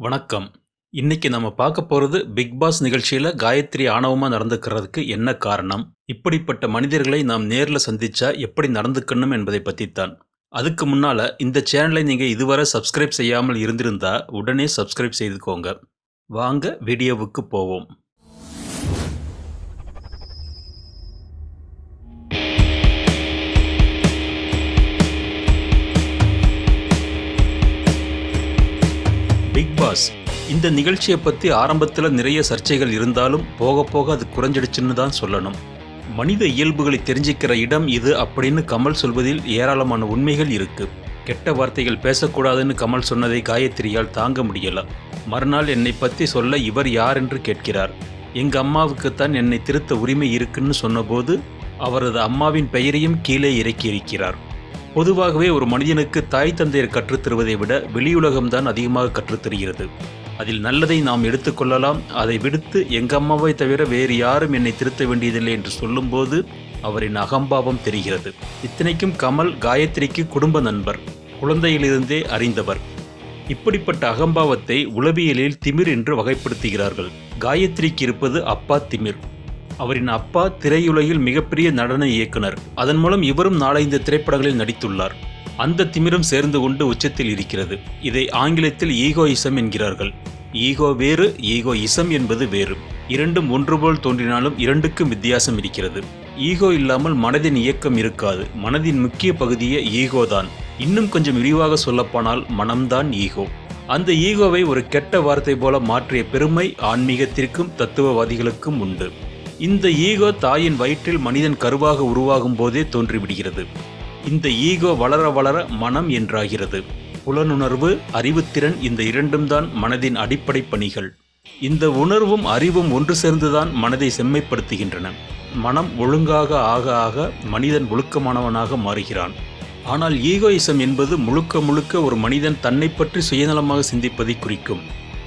வணக்கம். இன்னைக்கு நம்ம பார்க்க போகிறது பிக் பாஸ் நிகழ்ச்சியில் காயத்ரி ஆணவமாக நடந்துக்கிறதுக்கு என்ன காரணம்? இப்படிப்பட்ட மனிதர்களை நாம் நேரில் சந்திச்சா எப்படி நடந்துக்கணும் என்பதை பற்றித்தான் அதுக்கு முன்னால இந்த சேனலை நீங்கள் இதுவரை சப்ஸ்கிரைப் செய்யாமல் இருந்திருந்தா உடனே சப்ஸ்கிரைப் செய்துக்கோங்க. வாங்க வீடியோவுக்கு போவோம். பிகாஸ் இந்த நிகழ்ச்சியை பற்றி ஆரம்பத்தில் நிறைய சர்ச்சைகள் இருந்தாலும் போக போக அது குறைஞ்சிடுச்சுன்னு தான் சொல்லணும். மனித இயல்புகளை தெரிஞ்சுக்கிற இடம் இது அப்படின்னு கமல் சொல்வதில் ஏராளமான உண்மைகள் இருக்கு. கெட்ட வார்த்தைகள் பேசக்கூடாதுன்னு கமல் சொன்னதை காயத்ரியால் தாங்க முடியல. மறுநாள் என்னை பற்றி சொல்ல இவர் யார் என்று கேட்கிறார். எங்க அம்மாவுக்குத்தான் என்னை திருத்த உரிமை இருக்குன்னு சொன்னபோது அவரது அம்மாவின் பெயரையும் கீழே இறக்கியிருக்கிறார். பொதுவாகவே ஒரு மனிதனுக்கு தாய் தந்தையர் கற்றுத்தருவதை விட வெளியுலகம்தான் அதிகமாக கற்றுத்தருகிறது. அதில் நல்லதை நாம் எடுத்துக்கொள்ளலாம் அதை விடுத்து எங்கள் அம்மாவை தவிர வேறு யாரும் என்னை திருத்த வேண்டியதில்லை என்று சொல்லும்போது அவரின் அகம்பாவம் தெரிகிறது. இத்தனைக்கும் கமல் காயத்ரிக்கு குடும்ப நண்பர் குழந்தையிலிருந்தே அறிந்தவர். இப்படிப்பட்ட அகம்பாவத்தை உளவியலில் திமிர் என்று வகைப்படுத்துகிறார்கள். காயத்ரிக்கு இருப்பது அப்பா திமிர். அவரின் அப்பா திரையுலகில் மிகப்பெரிய நடன இயக்குனர். அதன் மூலம் இவரும் நாலஞ்சு திரைப்படங்களில் நடித்துள்ளார். அந்த திமிரும் சேர்ந்து கொண்டு உச்சத்தில் இருக்கிறது. இதை ஆங்கிலத்தில் ஈகோயிசம் என்கிறார்கள். ஈகோ வேறு ஈகோ இசம் என்பது வேறு. இரண்டும் ஒன்று போல் தோன்றினாலும் இரண்டுக்கும் வித்தியாசம் இருக்கிறது. ஈகோ இல்லாமல் மனதின் இயக்கம் இருக்காது. மனதின் முக்கிய பகுதியே ஈகோ தான். இன்னும் கொஞ்சம் விரிவாக சொல்லப்போனால் மனம்தான் ஈகோ. அந்த ஈகோவை ஒரு கெட்ட வார்த்தை போல மாற்றிய பெருமை ஆன்மீகத்திற்கும் தத்துவவாதிகளுக்கும் உண்டு. இந்த ஈகோ தாயின் வயிற்றில் மனிதன் கருவாக உருவாகும் போதே தோன்றிவிடுகிறது. இந்த ஈகோ வளர வளர மனம் என்றாகிறது. புலனுணர்வு அறிவுத்திறன் இந்த இரண்டும் தான் மனதின் அடிப்படை பணிகள். இந்த உணர்வும் அறிவும் ஒன்று சேர்ந்துதான் மனதை செம்மைப்படுத்துகின்றன. மனம் ஒழுங்காக ஆக ஆக மனிதன் ஒழுக்கமானவனாக மாறுகிறான். ஆனால் ஈகோயிசம் என்பது முழுக்க முழுக்க ஒரு மனிதன் தன்னை பற்றி சுயநலமாக சிந்திப்பதை குறிக்கும்.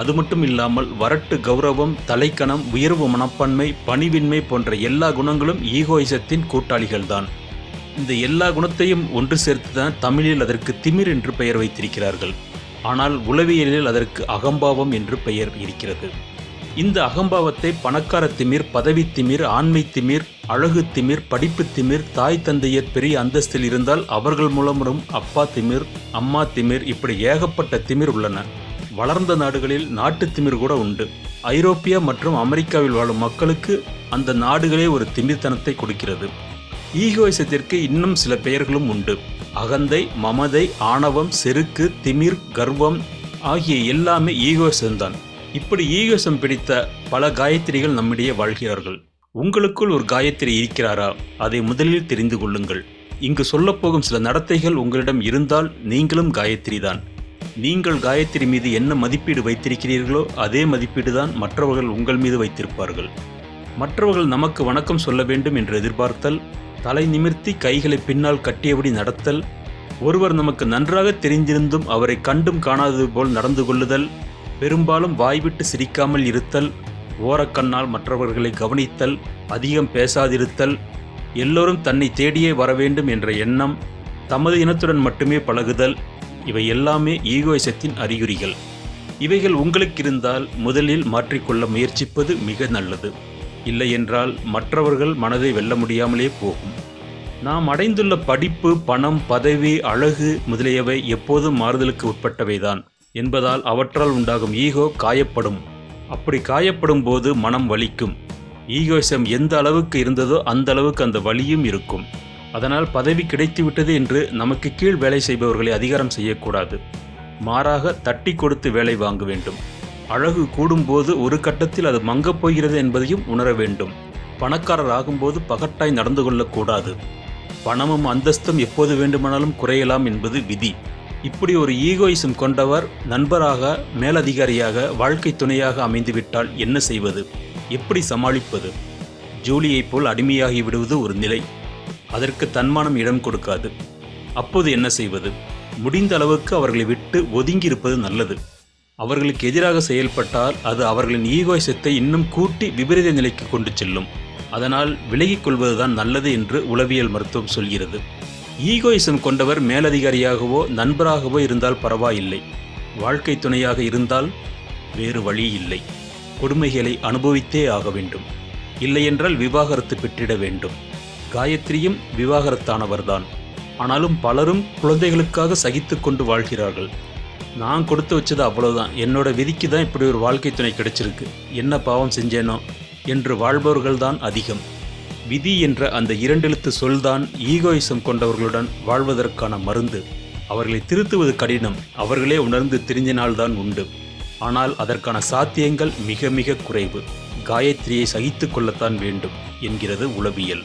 அது மட்டும் இல்லாமல் வரட்டு கௌரவம் தலைக்கணம் உயர்வு மனப்பான்மை பணிவின்மை போன்ற எல்லா குணங்களும் ஈகோயிசத்தின் கூட்டாளிகள்தான். இந்த எல்லா குணத்தையும் ஒன்று சேர்த்து தான் தமிழில் அதற்கு திமிர் என்று பெயர் வைத்திருக்கிறார்கள். ஆனால் உளவியலில் அதற்கு அகம்பாவம் என்று பெயர் இருக்கிறது. இந்த அகம்பாவத்தை பணக்கார திமிர் பதவி திமிர் ஆண்மை திமிர் அழகு திமிர் படிப்பு திமிர் தாய் தந்தையர் பெரிய அந்தஸ்தில் இருந்தால் அவர்கள் மூலம் வரும் அப்பா திமிர் அம்மா திமிர் இப்படி ஏகப்பட்ட திமிர் உள்ளன. வளர்ந்த நாடுகளில் நாட்டு திமிர் கூட உண்டு. ஐரோப்பியா மற்றும் அமெரிக்காவில் வாழும் மக்களுக்கு அந்த நாடுகளே ஒரு திமிர்த்தனத்தை கொடுக்கிறது. ஈகோயிசத்திற்கு இன்னும் சில பெயர்களும் உண்டு. அகந்தை மமதை ஆணவம் செருக்கு திமிர் கர்வம் ஆகிய எல்லாமே ஈகோசம்தான் இப்படி ஈகோசம் பிடித்த பல காயத்ரிகள் நம்மிடையே வாழ்கிறார்கள். உங்களுக்குள் ஒரு காயத்ரி இருக்கிறாரா? அதை முதலில் தெரிந்து கொள்ளுங்கள். இங்கு சொல்லப்போகும் சில நடத்தைகள் உங்களிடம் இருந்தால் நீங்களும் காயத்ரி தான் நீங்கள் காயத்ரி மீது என்ன மதிப்பீடு வைத்திருக்கிறீர்களோ அதே மதிப்பீடு தான் மற்றவர்கள் உங்கள் மீது வைத்திருப்பார்கள். மற்றவர்கள் நமக்கு வணக்கம் சொல்ல வேண்டும் என்று எதிர்பார்த்தல் தலை நிமிர்த்தி கைகளை பின்னால் கட்டியபடி நடத்தல் ஒருவர் நமக்கு நன்றாக தெரிந்திருந்தும் அவரை கண்டும் காணாதது போல் நடந்து கொள்ளுதல் பெரும்பாலும் வாய்விட்டு சிரிக்காமல் இருத்தல் ஓரக்கண்ணால் மற்றவர்களை கவனித்தல் அதிகம் பேசாதிருத்தல் எல்லோரும் தன்னை தேடியே வர வேண்டும் என்ற எண்ணம் தமது இனத்துடன் மட்டுமே பழகுதல் இவை எல்லாமே ஈகோயிசத்தின் அறிகுறிகள். இவைகள் உங்களுக்கு இருந்தால் முதலில் மாற்றிக்கொள்ள முயற்சிப்பது மிக நல்லது. இல்லையென்றால் மற்றவர்கள் மனதை வெல்ல முடியாமலே போகும். நாம் அடைந்துள்ள படிப்பு பணம் பதவி அழகு முதலியவை எப்போதும் மாறுதலுக்கு உட்பட்டவைதான். என்பதால் அவற்றால் உண்டாகும் ஈகோ காயப்படும். அப்படி காயப்படும் போது மனம் வலிக்கும். ஈகோசம் எந்த அளவுக்கு இருந்ததோ அந்த அளவுக்கு அந்த வலியும் இருக்கும். அதனால் பதவி கிடைத்துவிட்டது என்று நமக்கு கீழ் வேலை செய்பவர்களை அதிகாரம் செய்யக்கூடாது. மாறாக தட்டி கொடுத்து வேலை வாங்க வேண்டும். அழகு கூடும்போது ஒரு கட்டத்தில் அது மங்கப் போகிறது என்பதையும் உணர வேண்டும். பணக்காரர் ஆகும்போது பகட்டாய் நடந்து கொள்ளக்கூடாது. பணமும் அந்தஸ்தும் எப்போது வேண்டுமானாலும் குறையலாம் என்பது விதி. இப்படி ஒரு ஈகோயிசம் கொண்டவர் நண்பராக மேலதிகாரியாக வாழ்க்கை துணையாக அமைந்துவிட்டால் என்ன செய்வது? எப்படி சமாளிப்பது? ஜூலியைப் போல் அடிமையாகி விடுவது ஒரு நிலை. அதற்கு தன்மானம் இடம் கொடுக்காது. அப்போது என்ன செய்வது? முடிந்த அளவுக்கு அவர்களை விட்டு ஒதுங்கி இருப்பது நல்லது. அவர்களுக்கு எதிராக செயல்பட்டால் அது அவர்களின் ஈகோயிசத்தை இன்னும் கூட்டி விபரீத நிலைக்கு கொண்டு செல்லும். அதனால் விலகிக் கொள்வதுதான் நல்லது என்று உளவியல் மருத்துவம் சொல்கிறது. ஈகோயிசம் கொண்டவர் மேலதிகாரியாகவோ நண்பராகவோ இருந்தால் பரவாயில்லை. வாழ்க்கை துணையாக இருந்தால் வேறு வழி இல்லை. கொடுமைகளை அனுபவித்தே ஆக வேண்டும். இல்லையென்றால் விவாகரத்து பெற்றிட வேண்டும். காயத்ரியும் விவாகரத்தானவர்தான். ஆனாலும் பலரும் குழந்தைகளுக்காக சகித்து கொண்டு வாழ்கிறார்கள். நான் கொடுத்து வச்சது அவ்வளோதான் என்னோட விதிக்கு தான் இப்படி ஒரு வாழ்க்கை துணை கிடைச்சிருக்கு. என்ன பாவம் செஞ்சேனோ என்று வாழ்பவர்கள்தான் அதிகம். விதி என்ற அந்த இரண்டெழுத்து சொல்தான் ஈகோயிசம் கொண்டவர்களுடன் வாழ்வதற்கான மருந்து. அவர்களை திருத்துவது கடினம். அவர்களே உணர்ந்து தெரிஞ்சினால்தான் உண்டு. ஆனால் அதற்கான சாத்தியங்கள் மிக மிக குறைவு. காயத்ரியை சகித்து கொள்ளத்தான் வேண்டும் என்கிறது உளவியல்.